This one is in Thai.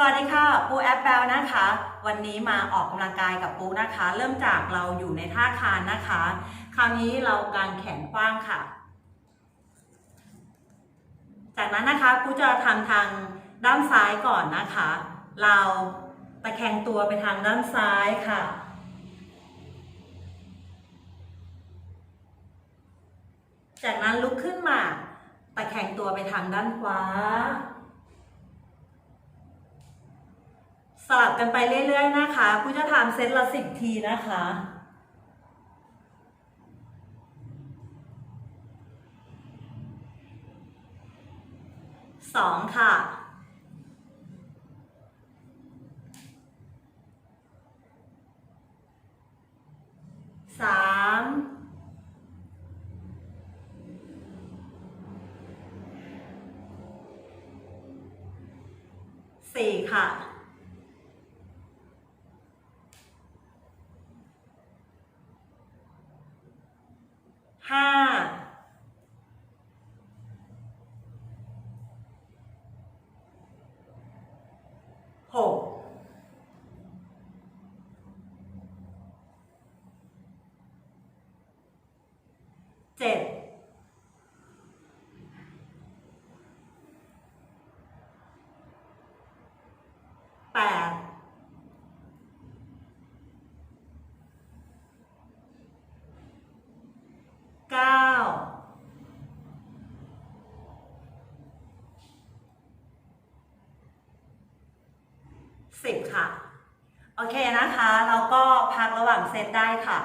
สวัสดีค่ะปูแอปแปลนะคะ วันนี้มาออกกำลังกายกับปูนะคะ เริ่มจากเราอยู่ในท่าคานนะคะ คราวนี้เรากางแขนกว้างค่ะ จากนั้นนะคะปูจะทำทางด้านซ้ายก่อนนะคะ เราตะแคงตัวไปทางด้านซ้ายค่ะ จากนั้นลุกขึ้นมาตะแคงตัวไปทางด้านขวา สลับกันไปเรื่อยๆนะคะผู้จะทำเซตละสิบทีนะคะสองค่ะสามสี่ค่ะ ห้าหกเจ็ด 10 ค่ะ โอเคนะคะ เราก็พักระหว่างเซตได้ค่ะ